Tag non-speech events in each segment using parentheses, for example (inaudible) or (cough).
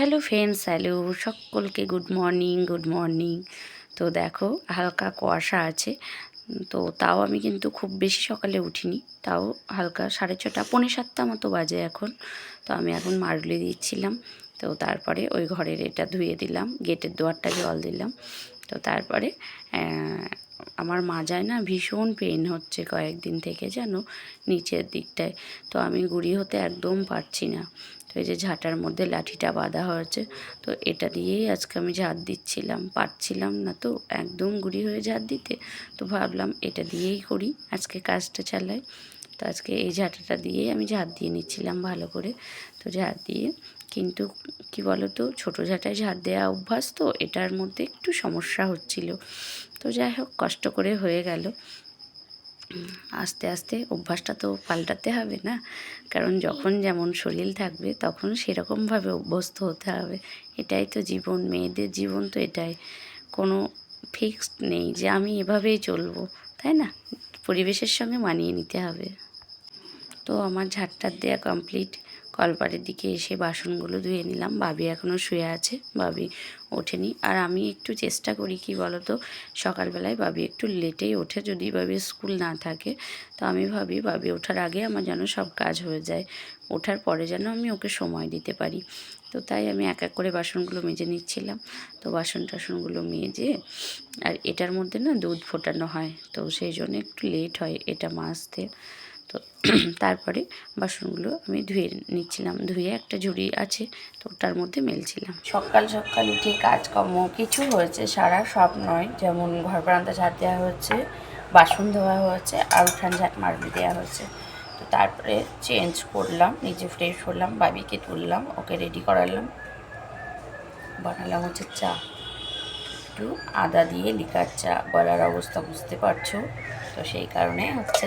Hello friends hello সকলকে good morning good morning তো দেখো, হালকা কুয়াশা আছে, তো তাও আমি কিন্তু খুব বেশি সকালে উঠিনি। তাও হালকা সাড়ে ছটা, পৌনে সাতটা মতো বাজে এখন। তো আমি এখন মারুলি দিচ্ছিলাম। তো তারপরে ওই ঘরের এটা ধুয়ে দিলাম, গেটের দুয়ারটা জল দিলাম। তো তারপরে আমার মাজায় না, ভীষণ পেন হচ্ছে কয়েকদিন থেকে যেন নিচের দিকটায়। তো আমি গুড়ি হতে একদম পারছি না। তো এই যে ঝাঁটার মধ্যে লাঠিটা বাঁধা হয়েছে, তো এটা দিয়েই আজকে আমি ঝাঁট দিচ্ছিলাম। পারছিলাম না তো, একদম গুড়ি হয়ে ঝাঁট দিতে। তো ভাবলাম এটা দিয়েই করি, আজকে কাজটা চালাই। তো আজকে এই ঝাঁটাটা দিয়েই আমি ঝাঁট দিয়ে নিচ্ছিলাম ভালো করে। তো ঝাঁট দিয়ে, কিন্তু কি বলো তো ছোটো ঝাঁটায় ঝাঁট দেওয়া অভ্যাস তো, এটার মধ্যে একটু সমস্যা হচ্ছিল। তো যাই হোক, কষ্ট করে হয়ে গেল। আস্তে আস্তে অভ্যাসটা তো পাল্টাতে হবে না, কারণ যখন যেমন শরীর থাকবে তখন সেরকমভাবে অভ্যস্ত হতে হবে। এটাই তো জীবন, মেয়েদের জীবন তো এটাই। কোনো ফিক্সড নেই যে আমি এভাবেই চলবো, তাই না? পরিবেশের সঙ্গে মানিয়ে নিতে হবে। তো আমার ঝাড়টার দেওয়া কমপ্লিট কলপারের দিকে এসে বাসনগুলো ধুয়ে নিলাম। বাবি এখনও শুয়ে আছে বাবি ওঠেনি। আর আমি একটু চেষ্টা করি কি বলতো, সকালবেলায় বাবি একটু লেটেই ওঠে যদি বাবি স্কুল না থাকে। তো আমি ভাবি বাবি ওঠার আগে আমার যেন সব কাজ হয়ে যায়। ওঠার পরে যেন আমি ওকে সময় দিতে পারি। তো তাই আমি এক এক করে বাসনগুলো মেজে নিচ্ছিলাম। তো বাসন টাসনগুলো মেজে আর এটার মধ্যে না দুধ ফোটানো হয়। তো সেই জন্য একটু লেট হয় এটা মাজতে। তো (clears throat) তারপরে বাসনগুলো আমি ধুয়ে নিচ্ছিলাম। ধুয়ে একটা ঝুড়ি আছে, তো ওটার মধ্যে মেলছিলাম। সকাল সকাল উঠে কাজকর্ম, কিছু হয়েছে, সারা সব নয়। যেমন ঘর বারান্দা ঝাড় দেওয়া হয়েছে, বাসন ধোয়া হয়েছে, আর উঠান ঝাঁট মারবি দেওয়া হয়েছে। তো তারপরে চেঞ্জ করলাম, নিজে ফ্রেশ হলাম, বাবিকে তুললাম, ওকে রেডি করালাম। বানালাম হচ্ছে চা। একটু আদা দিয়ে লিকার চা, গলার অবস্থা বুঝতে পারছ? তো সেই কারণে হচ্ছে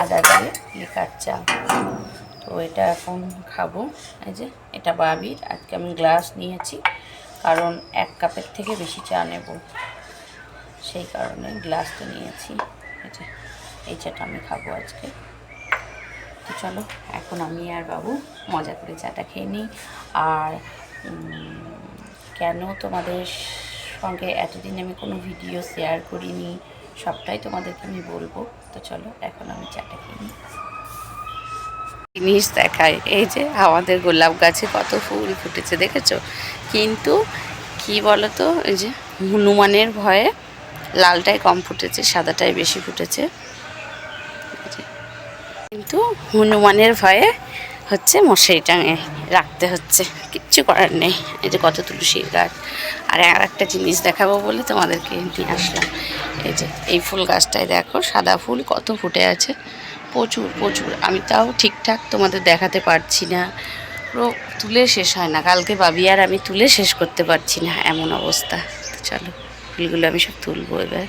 আদা দিয়ে লিকার চা তো এটা এখন খাব। এই যে, এটা বাবির। আজকে আমি গ্লাস নিয়েছি, কারণ এক কাপের থেকে বেশি চা নেব। সেই কারণে গ্লাসটা নিয়েছি। এই যে, এই চাটা আমি খাব আজকে। তো চলো, এখন আমি আর বাবু মজা করে চাটা খেয়ে নিই। আর কেন তোমাদের সঙ্গে এতদিন আমি কোনো ভিডিও শেয়ার করিনি, সবটাই তোমাদেরকে আমি বলব। তো চলো, এখন আমি চাটা খেয়ে জিনিস দেখায়, এই যে আমাদের গোলাপ গাছে কত ফুল ফুটেছে, দেখেছ? কিন্তু কি বলতো, এই যে হনুমানের ভয়ে লালটাই কম ফুটেছে, সাদাটাই বেশি ফুটেছে। কিন্তু হনুমানের ভয়ে হচ্ছে মশারি টাঙে রাখতে হচ্ছে। কিচ্ছু করার নেই। এই যে কত তুলসীর গাছ। আর আর একটা জিনিস দেখাবো বলে তোমাদেরকে নিয়ে আসলাম। এই যে, এই ফুল গাছটায় দেখো, সাদা ফুল কত ফুটে আছে। প্রচুর প্রচুর। আমি তাও ঠিকঠাক তোমাদের দেখাতে পারছি না। পুরো তুলে শেষ হয় না। কালকে বাবি আর আমি তুলে শেষ করতে পারছি না। এমন অবস্থা। তো চলো, ফুলগুলো আমি সব তুলবো এবার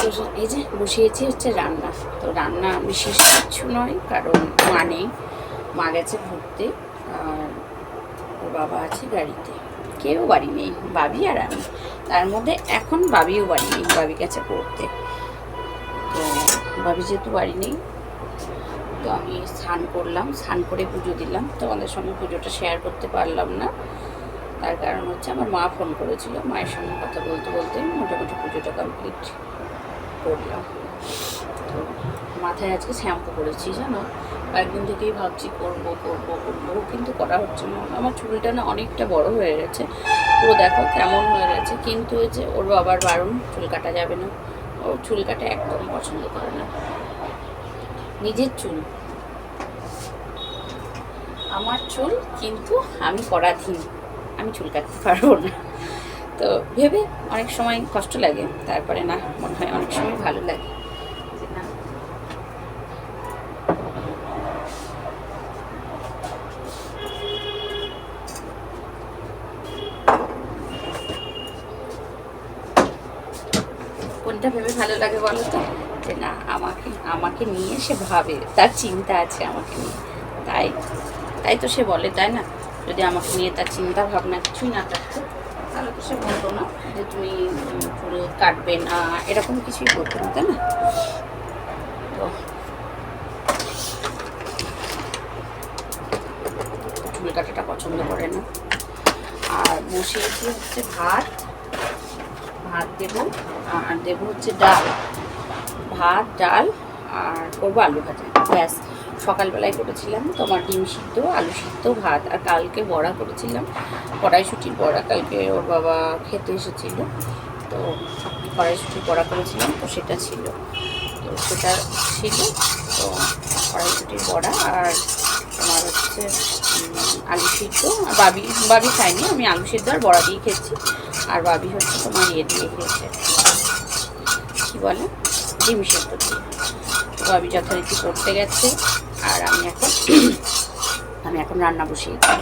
তো এই যে বসিয়েছি হচ্ছে রান্না। তো রান্না বিশেষ কিছু নয়, কারণ মা নেই। মা গেছে ঘুরতে, আর ওর বাবা আছে গাড়িতে। কেউ বাড়ি নেই, বাবি আর আমি। তার মধ্যে এখন বাবিও বাড়ি নেই, বাবি গেছে পড়তে। তো বাবি যেহেতু বাড়ি নেই, তো আমি স্নান করলাম, স্নান করে পুজো দিলাম। তোমাদের সঙ্গে পুজোটা শেয়ার করতে পারলাম না। তার কারণ হচ্ছে আমার মা ফোন করেছিল, মায়ের সঙ্গে কথা বলতে বলতে মোটামুটি পুজোটা কমপ্লিট করলাম। মাথায় আজকে শ্যাম্পু করেছি, জানো? কয়েকদিন থেকেই ভাবছি করব করব করব, কিন্তু করা হচ্ছে না। আমার চুলটা না অনেকটা বড় হয়ে গেছে। পুরো দেখো কেমন হয়ে গেছে। কিন্তু ওই যে ওর বাবার বারণ, চুল কাটা যাবে না। ও চুল কাটা একদম পছন্দ করে না। নিজের চুল। আমার চুল, কিন্তু আমি পরাধীন আমি চুল কাটতে পারব না। তো ভেবে অনেক সময় কষ্ট লাগে, তারপরে না, মনে হয় অনেক সময় ভালো লাগে। কোনটা ভেবে ভালো লাগে বলো তো? যে না, আমাকে আমাকে নিয়ে সে ভাবে, তার চিন্তা আছে আমাকে নিয়ে। তাই তাই তো সে বলে, তাই না? যদি আমাকে নিয়ে তার চিন্তা ভাবনা কিছুই না থাকতো তাহলে তো সে বলতো না যে তুমি ফুল কাটবে না, এরকম কিছুই করতো না, তাই না? তো চুল কাটাটা পছন্দ করে না। আর বসিয়েছি হচ্ছে ভাত ভাত দেব, আর দেব হচ্ছে ডাল, ভাত, ডাল, আর করব আলু ভাজা, ব্যাস। সকালবেলায় করেছিলাম তোমার ডিম সিদ্ধ, আলু সিদ্ধ, ভাত, আর কালকে বড়া করেছিলাম। কড়াইশুটির বড়া, কালকে ওর বাবা খেতে এসেছিল। তো কড়াইশুটির বড়া করেছিলাম, তো সেটা ছিল। তো সেটা ছিল, তো কড়াইশুটির বড়া আর তোমার হচ্ছে আলু সিদ্ধ। আর বাবি বাবি খায়নি, আমি আলু সিদ্ধ আর বড়া দিয়ে খেয়েছি। আর বাবি হচ্ছে তোমার ইয়ে দিয়ে খেয়েছে। কী বলে? ডিম সিদ্ধ দিয়ে। বাবি যথারীতি করতে গেছে। আর আমি এখন আমি এখন রান্না বসিয়েছি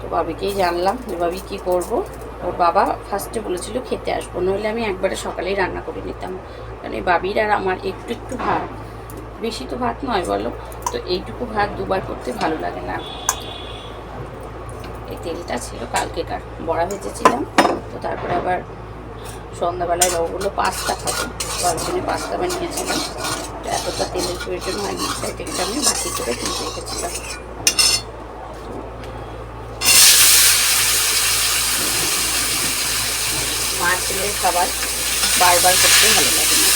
তো বাবিকেই জানলাম যে বাবি কী করব। ওর বাবা ফার্স্টে বলেছিল খেতে আসব, নইলে আমি একবারে সকালেই রান্না করে নিতাম। কারণ এই বাবির আর আমার একটু একটু ভাত। বেশি তো ভাত নয় বলো। তো এইটুকু ভাত দুবার করতে ভালো লাগে না। এই তেলটা ছিল কালকেকার বড়া ভেজেছিলাম। তো তারপরে আবার সন্ধ্যাবেলায় বাবুগুলো পাস্তা খাব। জন্য পাস্তা বানিয়েছিলাম। এতটা তেলের প্রয়োজন হয়নি, তাই তেলটা আমি বাকি করে তুলে রেখেছিলাম। মা ছেলের খাবার বারবার করতে ভালো লাগে না।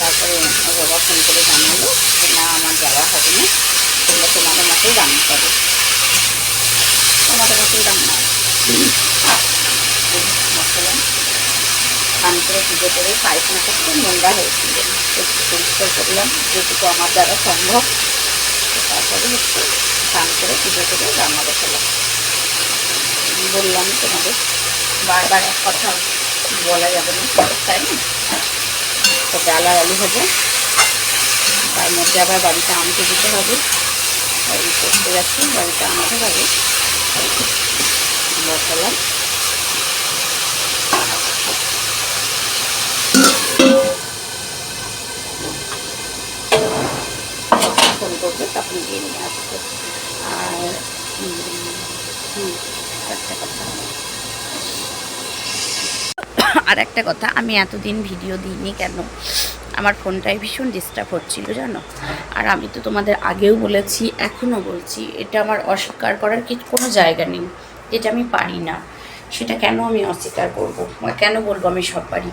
তারপরে বাবা ফোন করে জানালো না, আমার যাওয়া হবে না। তোমরা তোমাদের মতোই রান্না করো। তোমাদের মতোই রান্না। স্নান করে পুজো করে পায়খানা করতে নোংরা হয়েছিল। একটু পরিষ্কার করলাম, যেটুকু আমার দ্বারা সম্ভব। তারপরে হচ্ছে স্নান করে পুজো করে রান্না বসালাম। বললাম তোমাদের, বারবার এক কথা বলা যাবে না, তাই না? তো আলু হবে তার মধ্যে আবার বাড়িতে আমতে দিতে হবে। বাড়ি করতে যাচ্ছি বাড়িতে আমাকে হবে বসালাম। করবে, তখন গিয়ে নিয়ে আসবে। আর একটা কথা। আর একটা কথা, আমি এতদিন ভিডিও দিইনি কেন? আমার ফোনটাই ভীষণ ডিস্টার্ব হচ্ছিল, জানো? আর আমি তো তোমাদের আগেও বলেছি, এখনও বলছি, এটা আমার অস্বীকার করার কিছু কোনো জায়গা নেই, যেটা আমি পারি না। সেটা কেন আমি অস্বীকার করব? কেন বলব আমি সব পারি?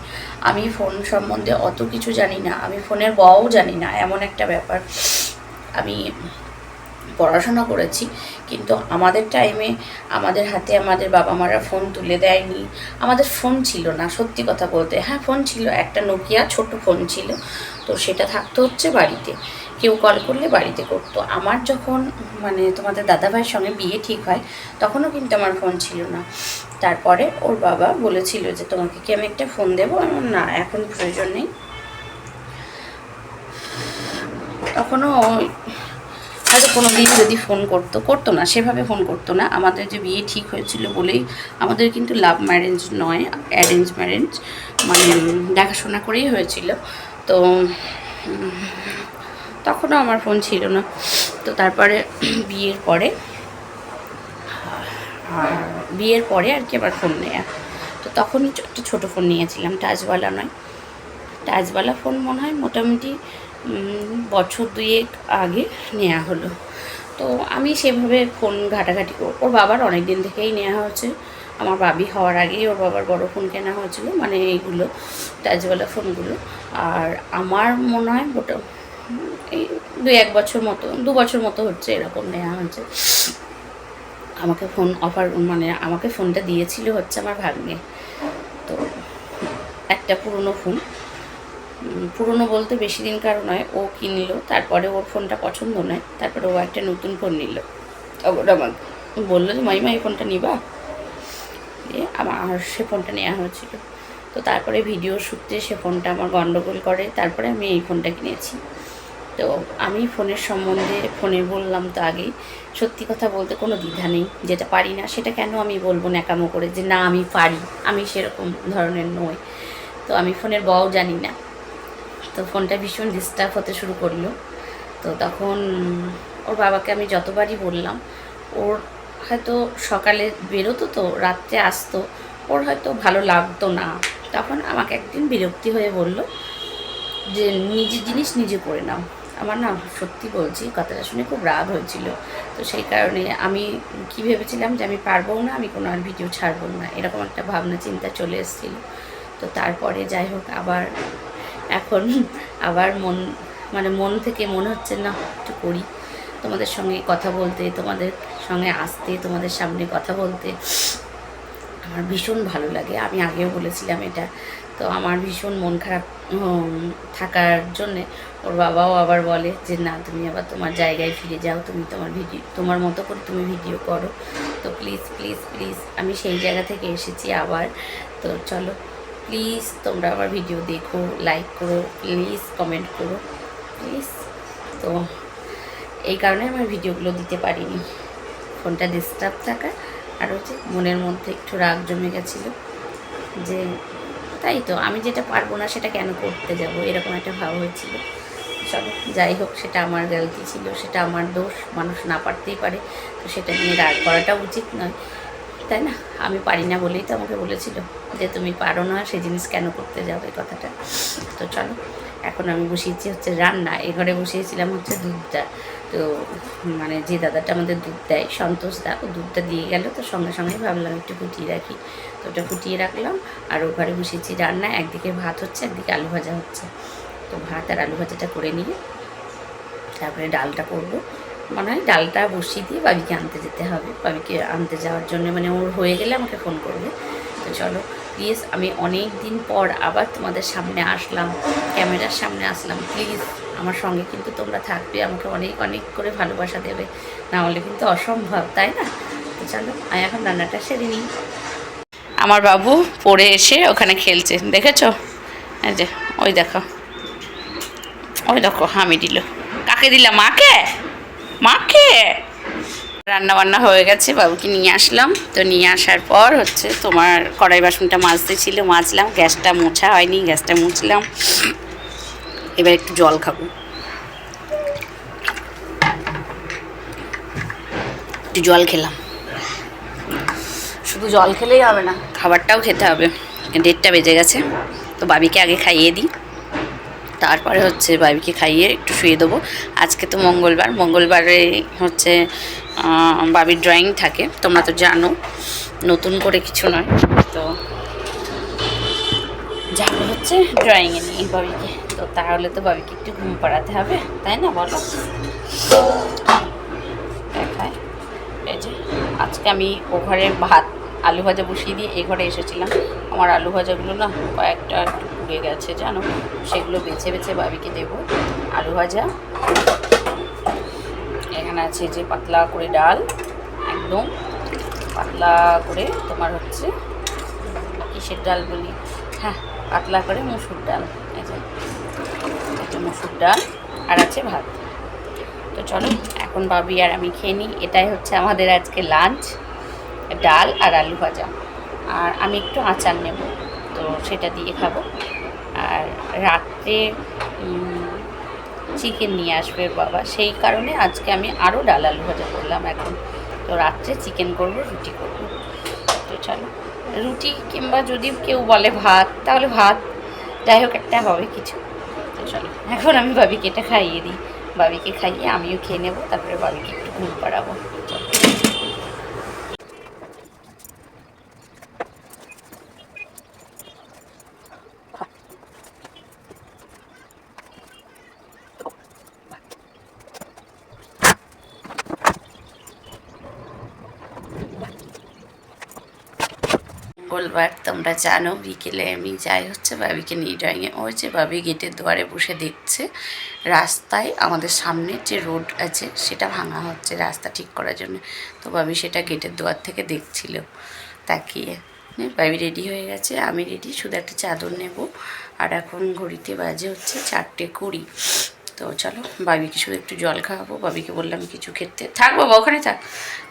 আমি ফোন সম্বন্ধে অত কিছু জানি না, আমি ফোনের বও জানি না, এমন একটা ব্যাপার। আমি পড়াশোনা করেছি, কিন্তু আমাদের টাইমে আমাদের হাতে আমাদের বাবা মারা ফোন তুলে দেয়নি। আমাদের ফোন ছিল না, সত্যি কথা বলতে। হ্যাঁ ফোন ছিল, একটা নোকিয়া ছোট ফোন ছিল, তো সেটা থাকতো হচ্ছে বাড়িতে। কেউ কল করলে বাড়িতে করতো। আমার যখন মানে তোমাদের দাদাভাইয়ের সঙ্গে বিয়ে ঠিক হয়, তখনও কিন্তু আমার ফোন ছিল না। তারপরে ওর বাবা বলেছিল যে, তোমাকে কি আমি একটা ফোন দেবো? না, এখন প্রয়োজন নেই। তখনও হয়তো কোনো দিন যদি ফোন করতো করতো না, সেভাবে ফোন করতো না। আমাদের যে বিয়ে ঠিক হয়েছিল বলেই আমাদের কিন্তু লাভ ম্যারেঞ্জ নয় অ্যারেঞ্জ ম্যারেঞ্জ মানে দেখাশোনা করেই হয়েছিল। তো, তখনও আমার ফোন ছিল না। তো তারপরে বিয়ের পরে বিয়ের পরে আর কি আবার ফোন নেয়া। তো তখনই একটা ছোটো ফোন নিয়েছিলাম টাচওয়ালা নয়। টাচওয়ালা ফোন মনে হয় মোটামুটি বছর দুয়েক আগে নেওয়া হলো। তো আমি সেভাবে ফোন ঘাটাঘাটি ওর বাবার অনেক দিন থেকেই নেওয়া হয়েছে। আমার বাবি হওয়ার আগেই ওর বাবার বড় ফোন কেনা হয়েছিল মানে এইগুলো টাচওয়ালা ফোনগুলো। আর আমার মনে হয় মোটা, এই দু এক বছর মতো, দু বছর মতো হচ্ছে এরকম নেওয়া হয়েছে। আমাকে ফোন অফার মানে আমাকে ফোনটা দিয়েছিল হচ্ছে আমার ভাগ্নে। তো একটা পুরনো ফোন। পুরনো বলতে বেশি দিন দিনকার নয়, ও কিনলো, তারপরে ওর ফোনটা পছন্দ নয়, তারপরে ও একটা নতুন ফোন নিল। তখন আমাকে বলল যে, মাইমা, এই ফোনটা নিবা? দিয়ে আমার সে ফোনটা নেওয়া হয়েছিল। তো তারপরে ভিডিও সূত্রে সে ফোনটা আমার গণ্ডগোল করে, তারপরে আমি এই ফোনটা কিনেছি। তো আমি ফোনের সম্বন্ধে ফোনে বললাম তো আগেই, সত্যি কথা বলতে কোনো দ্বিধা নেই, যেটা পারি না সেটা কেন আমি বলব ন্যাকামো করে যে, না, আমি পারি, আমি সেরকম ধরনের নই। তো আমি ফোনের বও জানি না। তো ফোনটা ভীষণ ডিস্টার্ব হতে শুরু করল। তো তখন ওর বাবাকে আমি যতবারই বললাম, ওর হয়তো সকালে বেরোতো তো, রাত্রে আসতো, ওর হয়তো ভালো লাগতো না। তখন আমাকে একদিন বিরক্তি হয়ে বলল যে নিজের জিনিস নিজে করে নাও। আমার না সত্যি বলছি, কথাটা শুনে খুব রাগ হয়েছিল। তো সেই কারণে আমি কি ভেবেছিলাম যে, আমি পারব না, আমি কোনো আর ভিডিও ছাড়বো না। এরকম একটা ভাবনা, চিন্তা চলে এসেছিল। তো তারপরে যাই হোক, আবার এখন আবার মন মানে মন থেকে মনে হচ্ছে, না, একটু করি। তোমাদের সঙ্গে কথা বলতে, তোমাদের সঙ্গে আসতে, তোমাদের সামনে কথা বলতে আমার ভীষণ ভালো লাগে। আমি আগেও বলেছিলাম এটা। তো আমার ভীষণ মন খারাপ থাকার জন্যে ওর বাবাও আবার বলে যে, না, তুমি আবার তোমার জায়গায় ফিরে যাও। তুমি তোমার ভিডিও তোমার মতো করে তুমি ভিডিও করো। তো প্লিজ প্লিজ প্লিজ, আমি সেই জায়গা থেকে এসেছি আবার। তো চলো প্লিজ তোমরা আমার ভিডিও দেখো লাইক করো প্লিজ কমেন্ট করো প্লিজ তো এই কারণে আমার ভিডিওগুলো দিতে পারিনি। ফোনটা ডিস্টার্ব থাকা আর হচ্ছে মনের মধ্যে একটু রাগ জমে গেছিল যে, তাই তো আমি যেটা পারব না সেটা কেন করতে যাব? এরকম একটা ভাব হয়েছিল। চলো, যাই হোক, সেটা আমার গ্যালতি ছিল, সেটা আমার দোষ, মানুষ না পারতেই পারে। তো সেটা নিয়ে রাগ করাটা উচিত নয়। তাই না? আমি পারি না বলেই তো আমাকে বলেছিল যে তুমি পারো না সেই জিনিস কেন করতে যাবে এই কথাটা? তো চলো, এখন আমি বসিয়েছি হচ্ছে রান্না। এ ঘরে বসিয়েছিলাম হচ্ছে দুধটা। তো মানে যে দাদাটা আমাদের দুধ দেয়, সন্তোষ দা, ও দুধটা দিয়ে গেল, তো সঙ্গে সঙ্গে ভাবলাম একটু ফুটিয়ে রাখি। তো ওটা ফুটিয়ে রাখলাম, আর ও ঘরে বসিয়েছি রান্না। একদিকে ভাত হচ্ছে, একদিকে আলু ভাজা হচ্ছে। তো ভাত আর আলু ভাজাটা করে নিয়ে তারপরে ডালটা করব। মনে হয় ডালটা বসিয়ে দিয়ে বাবিকে আনতে যেতে হবে। বাবিকে আনতে যাওয়ার জন্য মানে ওর হয়ে গেলে আমাকে ফোন করবে। তো চলো প্লিজ আমি অনেক দিন পর আবার তোমাদের সামনে আসলাম, ক্যামেরার সামনে আসলাম। প্লিজ আমার সঙ্গে কিন্তু তোমরা থাকবে, আমাকে অনেক অনেক করে ভালোবাসা দেবে। না হলে কিন্তু অসম্ভব, তাই না? তো চলো, আমি এখন রান্নাটা সেরে নিই। আমার বাবু পড়ে এসে ওখানে খেলছে, দেখেছ? এই যে, ওই দেখো। ওই দেখো, হামি দিল। কাকে দিলাম মাকে? মাকে? রান্না বান্না হয়ে গেছে, বাবুকে নিয়ে আসলাম। তো নিয়ে আসার পর হচ্ছে তোমার কড়াই বাসনটা মাজতে ছিল, মাজলাম, গ্যাসটা মোছা হয়নি, গ্যাসটা মুছলাম। এবার একটু জল খাব। একটু জল খেলাম। শুধু জল খেলেই হবে না, খাবারটাও খেতে হবে। দেড়টা বেজে গেছে। তো বাবিকে আগে খাইয়ে দিই। তারপরে হচ্ছে বাবিকে খাইয়ে একটু শুয়ে দেবো। আজকে তো মঙ্গলবার, মঙ্গলবারে হচ্ছে বাবির ড্রয়িং থাকে, তোমরা তো জানো, নতুন করে কিছু নয়, তো যাব হচ্ছে ড্রয়িংয়ে নিয়ে বাবিকে তো তাহলে তো বাবিকে একটু ঘুম পাড়াতে হবে, তাই না বলো? দেখায়। এই যে, আজকে আমি ও ঘরে ভাত, আলু ভাজা বসিয়ে দিয়ে এই ঘরে এসেছিলাম। আমার আলু ভাজাগুলো না কয়েকটা একটু পুড়ে গেছে, জানো? সেগুলো বেছে বেছে বাবিকে দেবো। আলু ভাজা। এখানে আছে যে পাতলা করে ডাল, একদম পাতলা করে তোমার হচ্ছে কিসের ডাল বলি? হ্যাঁ পাতলা করে মুসুর ডাল। এটা মুসুর ডাল আর আছে ভাত। তো চলো, এখন বাবি আর আমি খেয়ে নিই। এটাই হচ্ছে আমাদের আজকে লাঞ্চ ডাল আর আলু ভাজা। আর আমি একটু আচার নেব। তো সেটা দিয়ে খাব। রাত্রে চিকেন নিয়ে আসবে বাবা। সেই কারণে আজকে আমি আরও ডাল আলু ভাজা করলাম এখন। তো রাত্রে চিকেন করব, রুটি করব। তো চলো, রুটি কিংবা যদি কেউ বলে ভাত, তাহলে ভাত। যাই হোক, একটা হবে কিছু। তো চলো, এখন আমি বাবিকে এটা খাইয়ে দিই। বাবিকে খাইয়ে আমিও খেয়ে নেব, তারপরে বাবিকে একটু ঘুম পাড়াবো চলো মঙ্গলবার তোমরা জানো বিকেলে আমি যাই হচ্ছে বাবিকে নিয়ে ড্রয়িংয়ে ওই যে বাবি গেটের দুয়ারে বসে দেখছে, রাস্তায় আমাদের সামনে যে রোড আছে, সেটা ভাঙা হচ্ছে রাস্তা ঠিক করার জন্য। তো বাবি সেটা গেটের দুয়ার থেকে দেখছিল, তাকিয়ে। বাবি রেডি হয়ে গেছে, আমি রেডি শুধু একটা চাদর নেব। আর এখন ঘড়িতে বাজে হচ্ছে চারটে কুড়ি। তো চলো, বাবিকে শুধু একটু জল খাওয়াবো। বাবিকে বললাম কিছু খেতে। থাক বাবা, ওখানে থাক।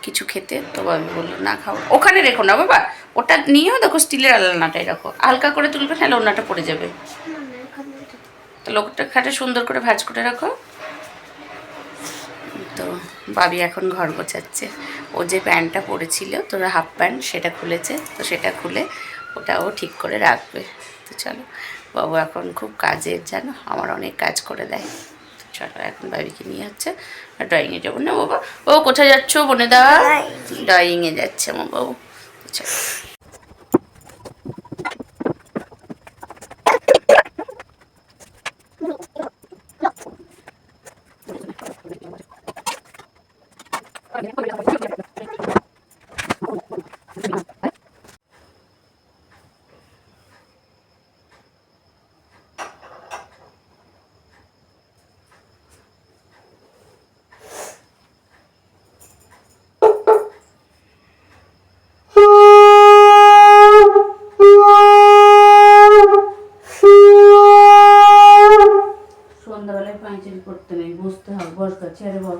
কিছু খেতে। তো বাবি বলল, না, খাও। ওখানে রেখো না বাবা, ওটা নিয়েও দেখো স্টিলের আলনাটাই রাখো। হালকা করে তুলবে, নাহলে ওনাটা পড়ে যাবে। লোকটা খাটে সুন্দর করে ভাজ করে রাখো। তো বাবি এখন ঘর গোছাচ্ছে। ও যে প্যান্টটা পরেছিল তোরা হাফ প্যান্ট সেটা খুলেছে, তো সেটা খুলে ওটাও ঠিক করে রাখবে। তো চলো, বাবু এখন খুব কাজের, জানো? আমার অনেক কাজ করে দেয়। চলো এখন বাবিকে নিয়ে যাচ্ছে আর ড্রয়িংয়ে যাব। না বাবা ও কোথায় যাচ্ছ বনে দা ড্রয়িংয়ে যাচ্ছে আমার বাবু। চলো। সন্ধ্যাবেলায়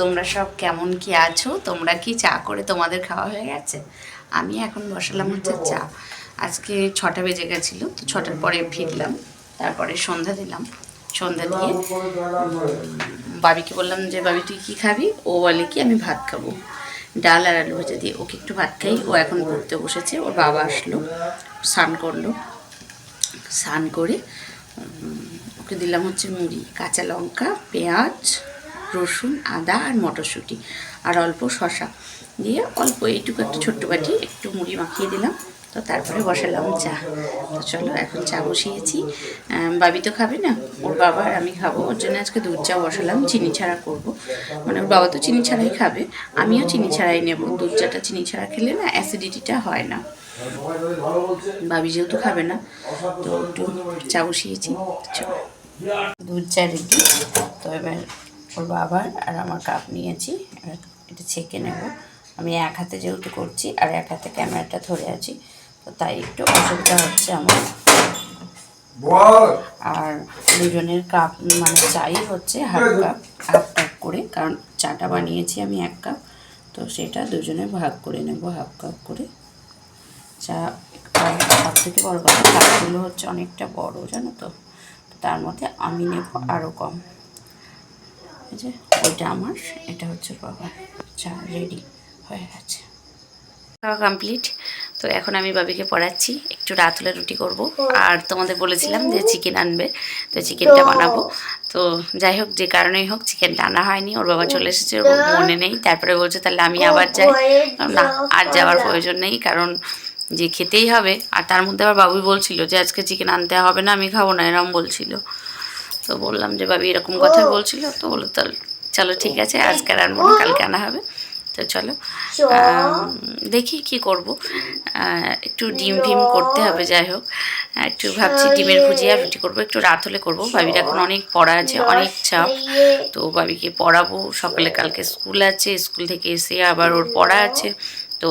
তোমরা সব কেমন কি আছো? তোমরা কি চা করে তোমাদের খাওয়া হয়ে গেছে? আমি এখন বসালাম হচ্ছে চা। আজকে ছটা বেজে গেছিল, তো ছটার পরে ফিরলাম, তারপরে সন্ধ্যা দিলাম। সন্ধ্যা দিয়ে বাবিকে বললাম যে, বাবি, তুই কী খাবি? ও বলে কি, আমি ভাত খাব। ডাল আর আলু ভাজা দিয়ে ওকে একটু ভাত খাই। ও এখন ঘুরতে বসেছে, ওর বাবা আসলো, স্নান করল। স্নান করে ওকে দিলাম হচ্ছে মুড়ি, কাঁচা লঙ্কা, পেঁয়াজ রসুন, আদা আর মটরশুঁটি আর অল্প শশা দিয়ে অল্প এইটুকু একটা ছোট্ট বাটি, একটু মুড়ি মাখিয়ে দিলাম। তো তারপরে বসালাম চা। তো চলো, এখন চা বসিয়েছি। বাবি তো খাবে না? ওর বাবা আর আমি খাব। ওর জন্য আজকে দুধ চা বসালাম, চিনি ছাড়া করব। মানে ওর বাবা তো চিনি ছাড়াই খাবে, আমিও চিনি ছাড়াই নেব। দুধ চাটা চিনি ছাড়া খেলে না অ্যাসিডিটিটা হয় না। বাবি যেহেতু খাবে না, তো একটু চা বসিয়েছি। দুধ চা রেডি তো এবার ওর বাবার আর আমার কাপ নিয়েছি। এটা ছেঁকে নেব। আমি এক হাতে যেহেতু করছি আর এক হাতে ক্যামেরাটা ধরে আছি তো তাই একটু অসুবিধা হচ্ছে আমার। আর দুজনের কাপ মানে চাই হচ্ছে হাফ কাপ হাফ কাপ করে কারণ চাটা বানিয়েছি আমি এক কাপ তো সেটা দুজনে ভাগ করে নেব হাফ কাপ করে। চা সব থেকে বড়ো কথা কাপগুলো হচ্ছে অনেকটা বড় জানো তো? তার মধ্যে আমি নেব আরও কম। এই যে ওইটা আমার এটা হচ্ছে বাবা চা রেডি হয়ে গেছে। খাওয়া কমপ্লিট তো এখন আমি বাবিকে পড়াচ্ছি একটু রাত হলে রুটি করব। আর তোমাদের বলেছিলাম যে চিকেন আনবে তো চিকেনটা বানাবো। তো যাই হোক যে কারণেই হোক চিকেনটা আনা হয়নি। ওর বাবা চলে এসেছে ওর মনে নেই। তারপরে বলছে তাহলে আমি আবার যাই। না আর যাওয়ার প্রয়োজন নেই কারণ যে খেতেই হবে আর তার মধ্যে আবার বাবুই বলছিল যে আজকে চিকেন আনতে হবে না আমি খাব না এরম বলছিল। তো বললাম যে বাবি এরকম কথা বলছিল তো বলল তাহলে চলো ঠিক আছে আজকে আর আনব না কালকে আনা হবে। তো চলো দেখি কি করব। একটু ডিম ফিম করতে হবে যাই হোক। একটু ভাবছি ডিমের ভুজিয়া রুটি করব একটু রাত হলে করব। ভাবির এখন অনেক পড়া আছে অনেক চাপ। তো ভাবিকে পড়াবো সকালে কালকে স্কুল আছে স্কুল থেকে এসে আবার ওর পড়া আছে। তো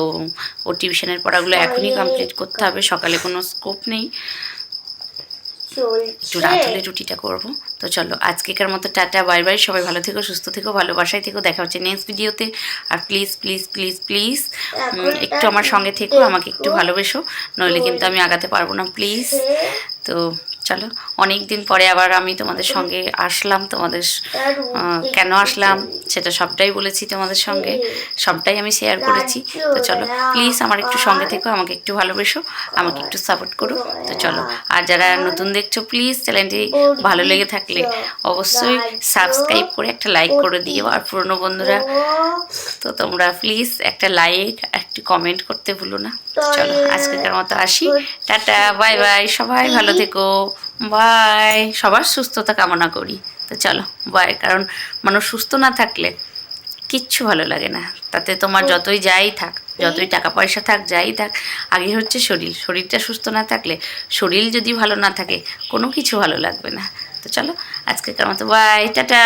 ওর টিউশনের পড়াগুলো এখনই কমপ্লিট করতে হবে সকালে কোনো স্কোপ নেই। একটু রাত হলে চলছে রুটিটা করব। তো চলো আজকেকার মতো টাটা বাই বাই সবাই ভালো থেকো সুস্থ থেকো ভালোবাসায় থেকো দেখা হচ্ছে নেক্সট ভিডিওতে আর প্লিজ প্লিজ প্লিজ প্লিজ একটু আমার সঙ্গে থেকো আমাকে একটু ভালোবেসো। নইলে কিন্তু আমি আগাতে পারব না প্লিজ তো চলো অনেক দিন পরে আবার আমি তোমাদের সঙ্গে আসলাম তোমাদের কেন আসলাম সেটা সবটাই বলেছি তোমাদের সঙ্গে সবটাই আমি শেয়ার করেছি। তো চলো প্লিজ আমার একটু সঙ্গে থেকো আমাকে একটু ভালোবেসো আমাকে একটু সাপোর্ট করো। তো চলো আর যারা নতুন দেখছ প্লিজ চ্যানেলটি ভালো লেগে থাকলে অবশ্যই সাবস্ক্রাইব করে একটা লাইক করে দিও। আর পুরনো বন্ধুরা তো তোমরা প্লিজ একটা লাইক একটু কমেন্ট করতে ভুলো না। চলো আজকের মতো আসি। টাটা বাই বাই সবাই ভালো থেকো। বাই। সবার সুস্থতা কামনা করি। তো চলো, বাই। কারণ মানুষ সুস্থ না থাকলে কিচ্ছু ভালো লাগে না। তাতে তোমার যতই যাই থাক, যতই টাকা পয়সা থাক, যাই থাক, আগে হচ্ছে শরীর। শরীরটা সুস্থ না থাকলে শরীর যদি ভালো না থাকে, কোনো কিছু ভালো লাগবে না। তো চলো আজকে মতো বাই। টাটা।